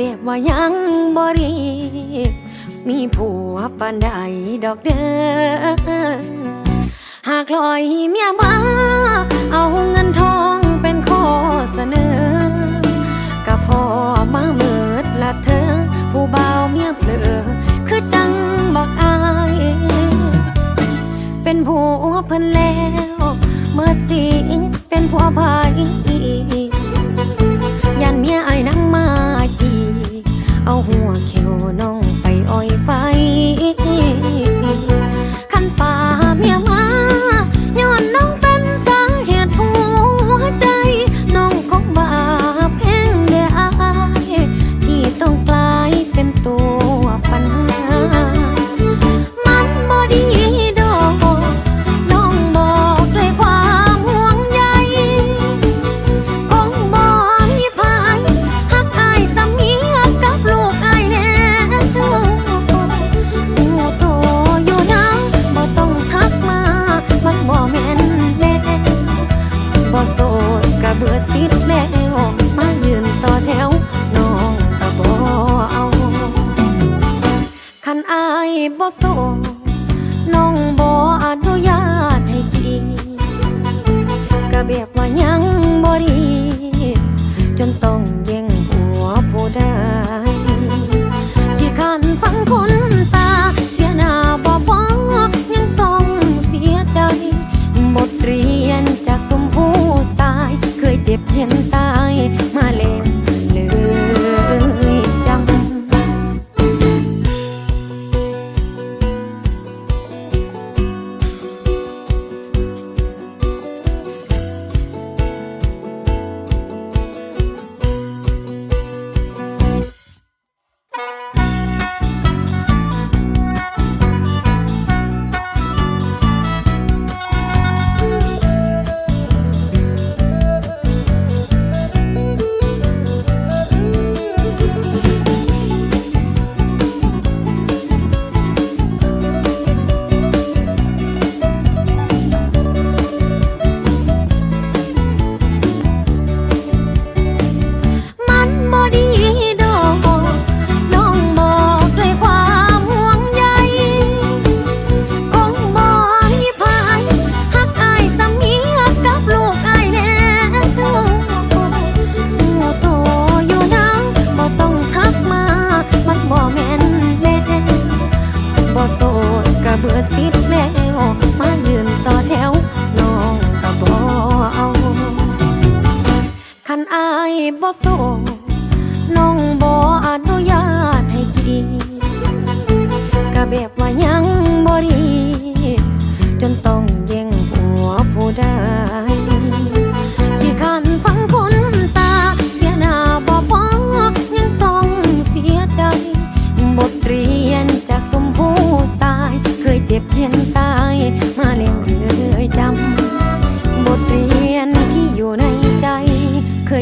แบบว่ายังบ่รีมีผัวปันใดดอกเด้อหากลอยเมียมาเอาเง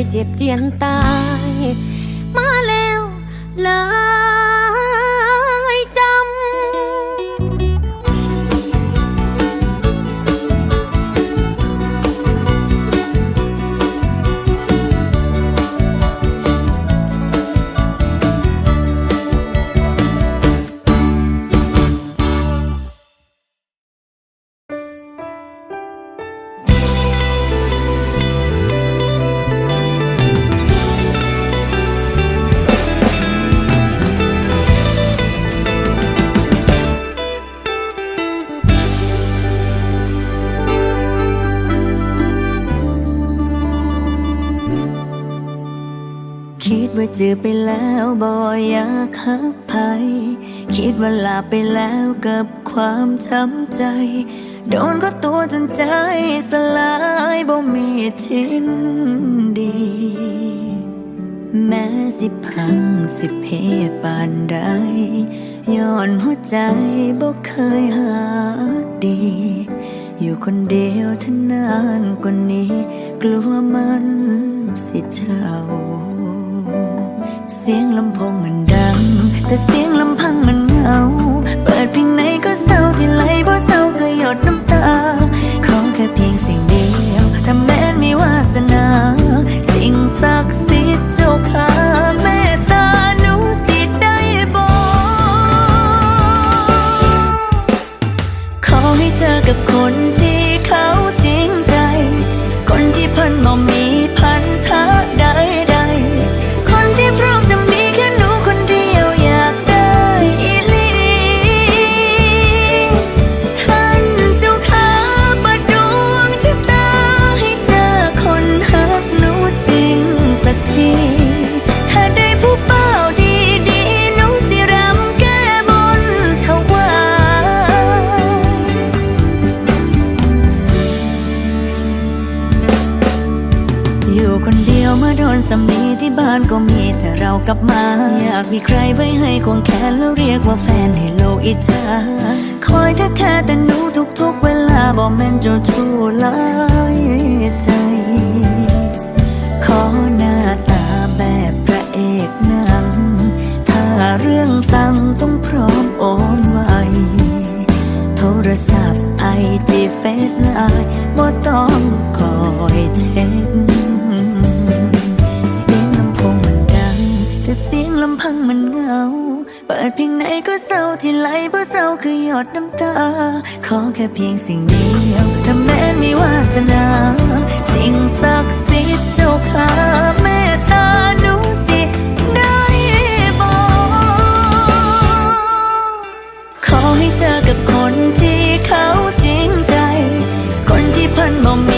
ยเจ็บเจียนตาย มาแล้วเลย เจอไปแล้วบ่อยากหักภัย คิดว่าลาไปแล้วกับความช้ำใจ โดนก็ตัวจนใจสลายบ่มีทิ้นดี แม้สิพังสิเพปานใดย้อนหัวใจบ่เคยหาดี อยู่คนเดียวทนานกว่านี้ กลัวมันสิเจ้า สียงลำโพงมันดัง แต่เสียงลำพังมันเหงา เปิดเพลงไหนก็เศร้าที่ไหลเพราะเศร้าก็หยดน้ำตา ของแค่เพียงสิ่งเดียว ถ้าแม้นมีวาสนา สิ่งศักดิ์สิทธิ์เจ้าค่ะ กลับมา อยากมีใครไว้ให้ควงแขนแล้วเรียกว่าแฟนให้โลกอิจฉาคอยแค่แค่แต่หนูทุกๆเวลาบอกแม่นเจ้าชู้หลายใจ ก็เศร้าที่ไหลบ่เศร้าคือหยดน้ำตา ขอแค่เพียงสิ่งเดียวถ้าแม้นมีวาสนา สิ่งศักดิ์สิทธิ์เจ้าข้าเมตตาหนูสิได้บอกขอให้เจอกับคนที่เขาจริงใจ คนที่พันบ่มี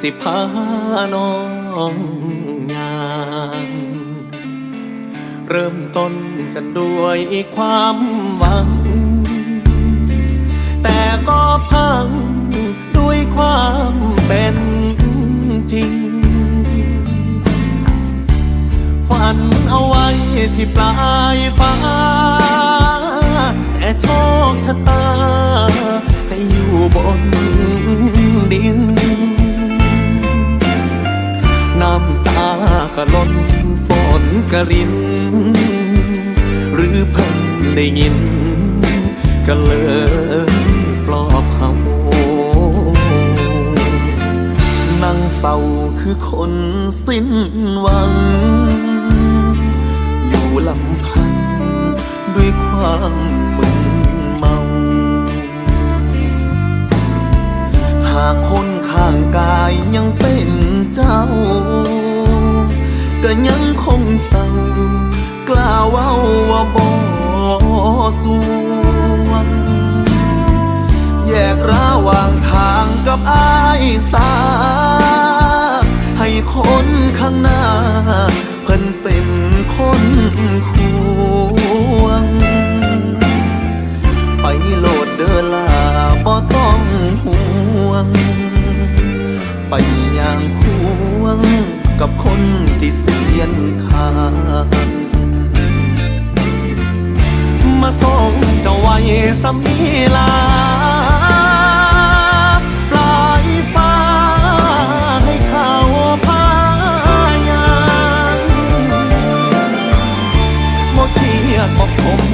สิพาน้องยางเริ่มต้นกันด้วยความหวัง แต่ก็พังด้วยความเป็นจริง ฝันเอาไว้ที่ปลายฟ้า แต่โชคชะตาให้อยู่บนดินาก็ล้นฝนกระริน หรือเพิ่นได้ยินก็เลยปลอบเฮานั่งเศร้าคือคนสิ้นหวัง อยู่ลำพันด้วยความมึนเมา หากคนข้างกายยังเป็นเจ้า ก็ยังคงเศร้ากล้าเว้าว่าบ่สวงแยกระหว่างทางกับอายสา ให้คนข้างหน้า เพิ่นเป็นคนควง ไปโลดเดอลาบ่ต้องห่วง ไปอย่างควง กับคนที่เสียนทางมาส่งเจ้าไว้สำนีลาปลายฟ้าให้เขาพายางบ่เครียบ่คมบ่จม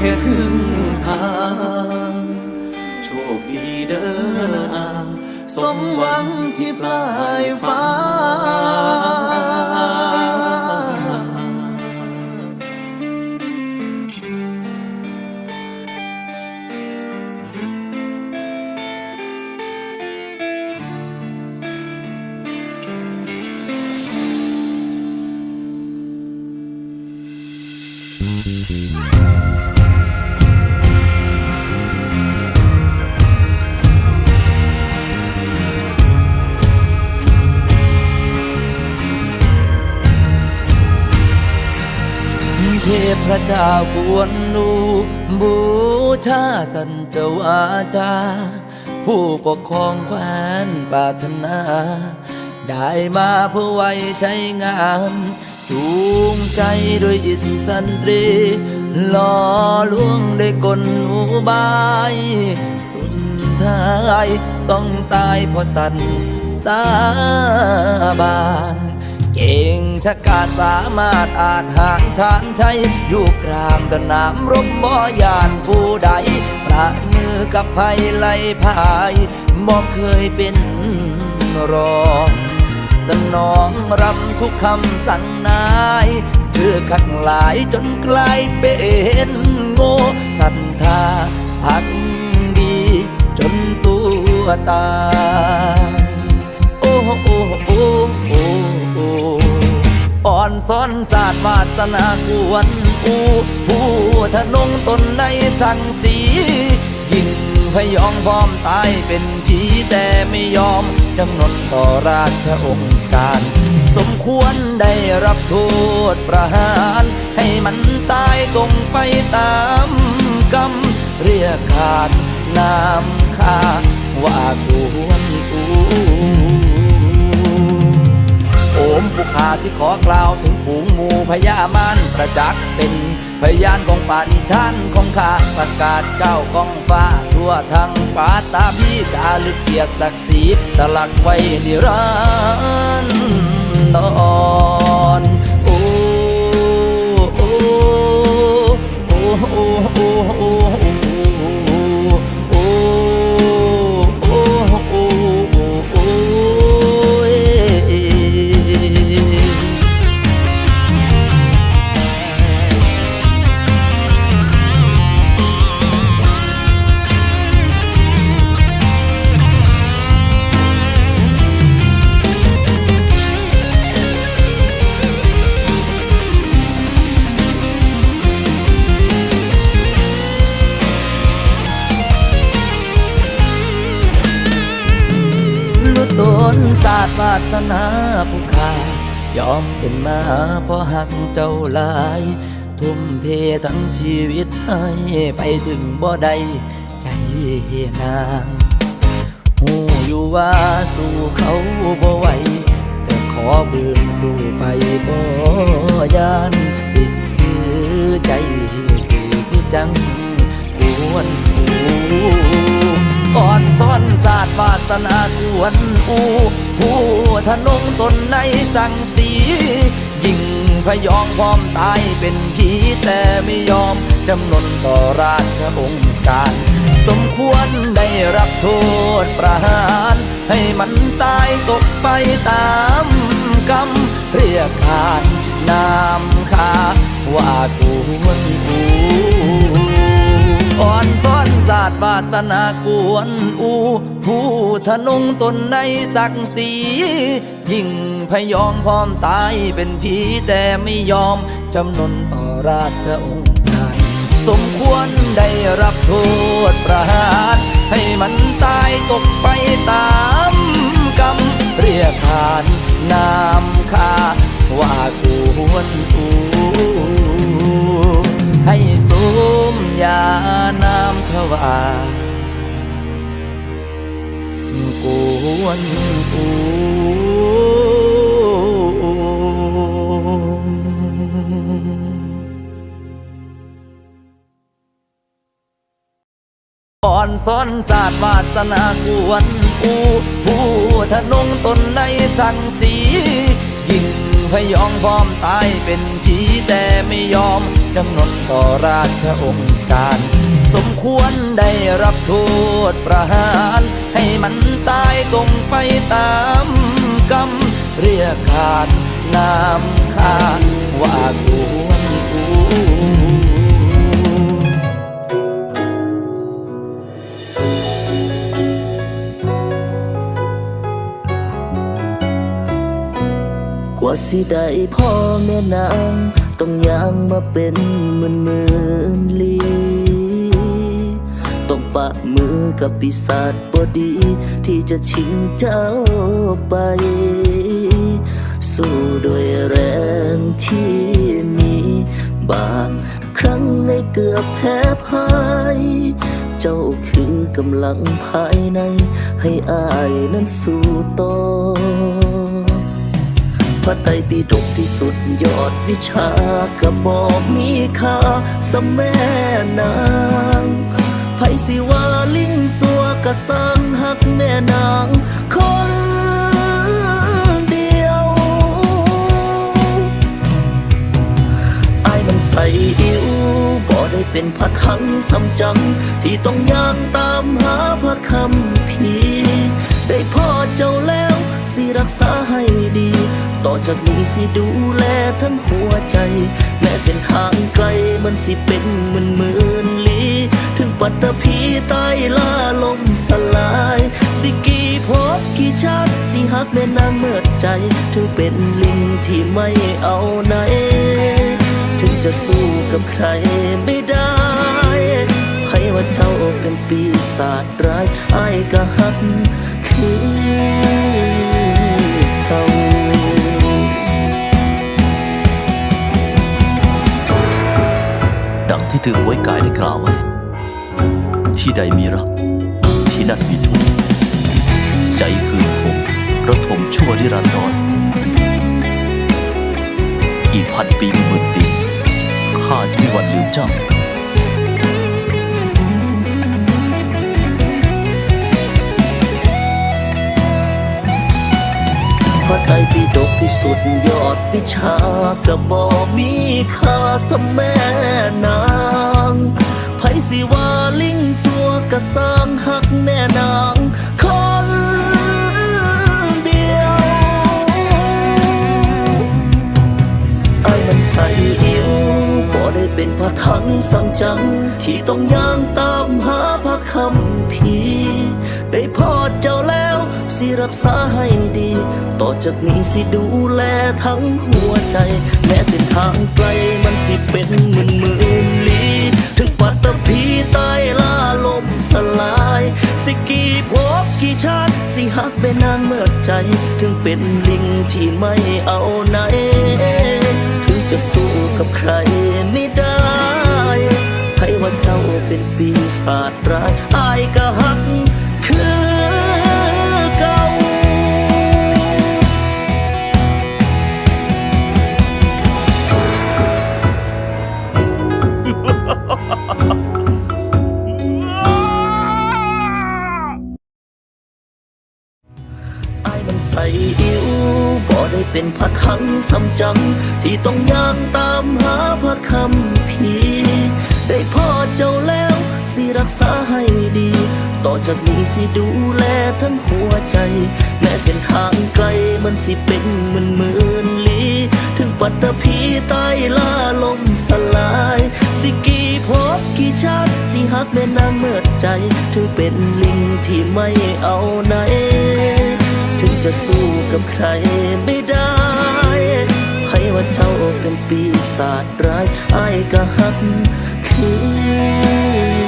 け เทพเจ้ากวนนูบูชาสันเจวาจา ผู้ปกครองแคว้นปารถนา ได้มาเพื่อไว้ใช้งานจูงใจโดยอินสันตรีหล่อลวงด้วยกลอุบาย สุดท้ายต้องตายเพราะสันสาบาน เก่งชะกาสามารถอาจหารชานชัยอยู่กลางสนามรบบ่ยานผู้ใด ประมือกับภัยไล่พายบ่เคยเป็นรองสนองรำทุกคำสั่งนายเสื้อขัดหลายจนกลายเป็นโง่ศรัทธาพักดี จนตัวตายโอ้โอ้โอ้ อ่อนซ้อนศาสตร์วาสนากวนอูผู้ทะนงตนในสังสียิ่งพยองพร้อมตายเป็นผีแต่ไม่ยอมจำนนต่อราชองค์การ สมควรได้รับโทษประหาร ให้มันตายตรงไปตามกรรมเรียกขาดนามค่าว่ากวนอู มผู้ขาที่ขอกล่าวถึงฝูงหมูพญามานประจักษ์เป็นพยานของป่านิทานของข้าประกาศเก้ากองฟ้า ทั่วทั้งป่าตาพี่จาลึกเกียรติศักดิ์ศรีสลักไว้นิรันดราสวาสนาผู้ขายอมเป็นมาเพราะหักเจ้าหลาย ทุ่มเททั้งชีวิตให้ไปถึงบ่ได้ใจนางหูอยู่ว่าสู้เขาบ่ไหวแต่ขอเบือสู้ไปบ่ยานสิถือใจสิคือจังกวนหู่อนซ่อนศาสนากวนอูผู้ทนงตนในสังสียิ่งพยองพร้อมตายเป็นผีแต่ไม่ยอมจำนนต่อราชองค์การ สมควรได้รับโทษประหาร ให้มันตายตกไปตามกรรมเรียกขานนามคาว่ากูวนอูอ้อน ศาสตร์วาสนากวนอู ผู้ทนงตนในศักดิ์ศรียิ่งพยองพร้อมตายเป็นผีแต่ไม่ยอม จำนนต่อราชองค์การสมควรได้รับโทษประหาร ให้มันตายตกไปตามกรรมเรียกขานนามคาว่ากูวนอูให้ สมยานามทวายกูวนอูอ่อนซ้อนศาสตร์วาสนากวนอูผู้ทะนงตนในสังสี ยิ่งพยองพร้อมตายเป็นผีแต่ไม่ยอม จำนนต่อราชองค์การ สมควรได้รับโทษประหาร ให้มันตายตรงไปตามกรรม เรียกขานนามคาว่ากวนอูกว่าสิได้พ่อแม่นาง ต้องย่างมาเป็นหมื่นหมื่นลี ต้องปะมือกับปีศาจบดี ที่จะชิงเจ้าไป สู้ด้วยแรงที่มีบางครั้งในเกือบแพ้พ่ายเจ้าคือกำลังภายใน ให้อายนั้นสู้ต่อพระไตรปิฎก ที่สุดยอดวิชากระบอกมีค่าสมแม่นางไผสิว่าลิงสัวกะสังหักแม่นางคนเดียวไอายมันใส่อิวบ่ได้เป็นพระทังสำจัง ที่ต้องย่างตามหาพระคำพีได้พ่อเจ้าแล้ว สิรักษาให้ดี ต่อจากนี้สิดูแลทั้งหัวใจ แม้เส้นทางไกลมันสิเป็นหมื่นหมื่นลีถึงปัตตภีใต้ล่าลมสลาย สิกี่พบกี่ชาติ สิหักแม่นางเมื่อใจ ถึงเป็นลิงที่ไม่เอาไหน ถึงจะสู้กับใครไม่ได้ให้ว่าเจ้าเป็นปีศาจร้ายอ้ก็หักคื ดังที่ถึงไว้กายได้กล่าวไว้ ที่ใดมีรัก ที่นั่นมีทุกข์ใจคือคงระทมชั่วนิรันดรอีกพันปีหมื่นปีข้าจะไม่วันลืมเจ้า พระไตรปิฎกที่สุดยอดวิชากระบอกมีค่าสมแม่นางไผสิว่าลิงสัวกะสางหักแม่นางคนเดียวไอ้มันใส่อิวบ่ได้เป็นพระทังสังจัง ที่ต้องย่างตามหาพระคำพีได้พอเจ้าแล้ว สิรักษาให้ดี ต่อจากนี้สิดูแลทั้งหัวใจ แม้เส้นทางไกลมันสิเป็นหมื่นหมื่นลีถึงปัตตภีใต้ล่าลมสลาย สิกี่ภพกี่ชาติสิหักเป็นนางเมื่อใจ ถึงเป็นลิงที่ไม่เอาไหน ถึงจะสู้กับใครไม่ได้ให้ว่าเจ้าเป็นปีศาจร้ายอายก็หักมัน เป็นพระคังสำจัง ที่ต้องย่างตามหาพระคำพีได้พ่อเจ้าแล้วสิรักษาให้ดี ต่อจากนี้สิดูแลทั้งหัวใจ แม้เส้นทางไกลมันสิเป็นหมื่นหมื่นลีถึงปัตตภีใต้ล่าลมสลาย สิกี่พบกี่ชาติ สิหักแม่นางเมื่อใจ ถึงเป็นลิงที่ไม่เอาไหน ถึงจะสู้กับใครไม่ได้ ให้ว่าเจ้าเป็นปีศาจร้ายไอ้ก็หักคืน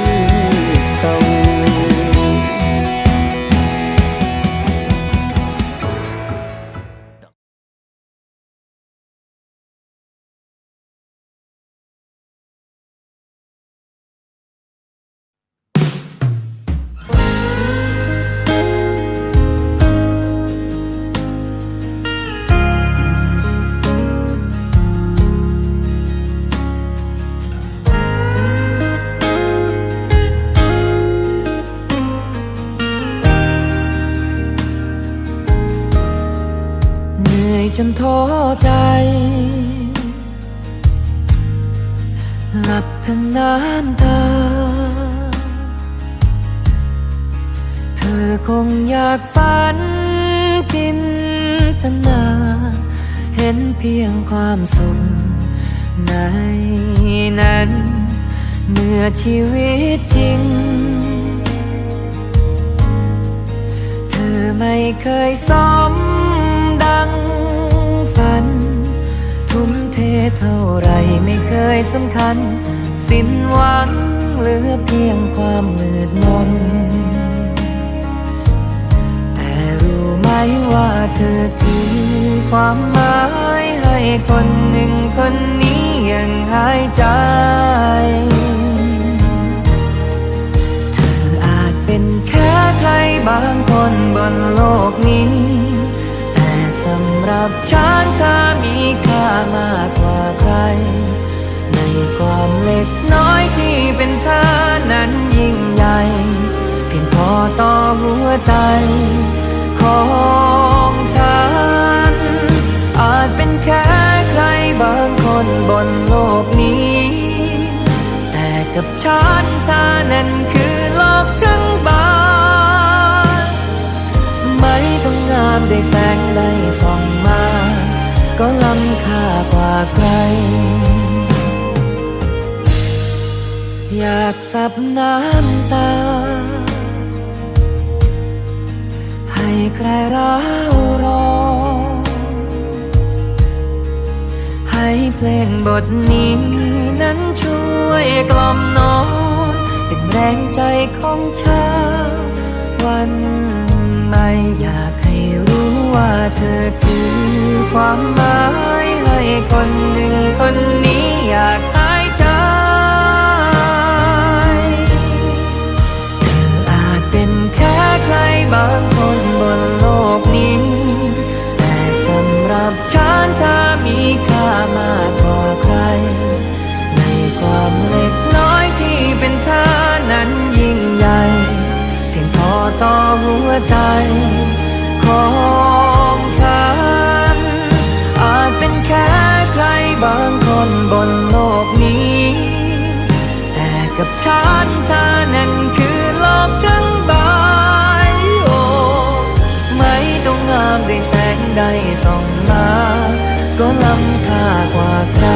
มดังฝัน ทุ่มเทเท่าไรไม่เคยสำคัญ สิ้นหวังเหลือเพียงความมืดมน แต่รู้ไหมว่าเธอคือความหมายให้คนหนึ่งคนนี้ยังหายใจเธออาจเป็นแค่ใครบางคนบนโลกนี้ หรับฉันเธอมีค่ามากกว่าใคร ในความเล็กน้อยที่เป็นเธอนั้นยิ่งใหญ่ เพียงพอต่อหัวใจของฉันอ อยากสับน้ำตา ให้ใครร้าวรอ ให้เพลงบทนี้นั้นช่วยกล่อมนอนเป็นแรงใจของชาววันใหม่อยากให้รู้ว่าเธอคือความหมาย คนหนึ่งคนนี้อยาก ฉันเธอนั้นคือโลกทั้งใบโอ้ไม่ต้องงามด้วยแสงใดส่องมา ก็ล้ำค่ากว่าใคร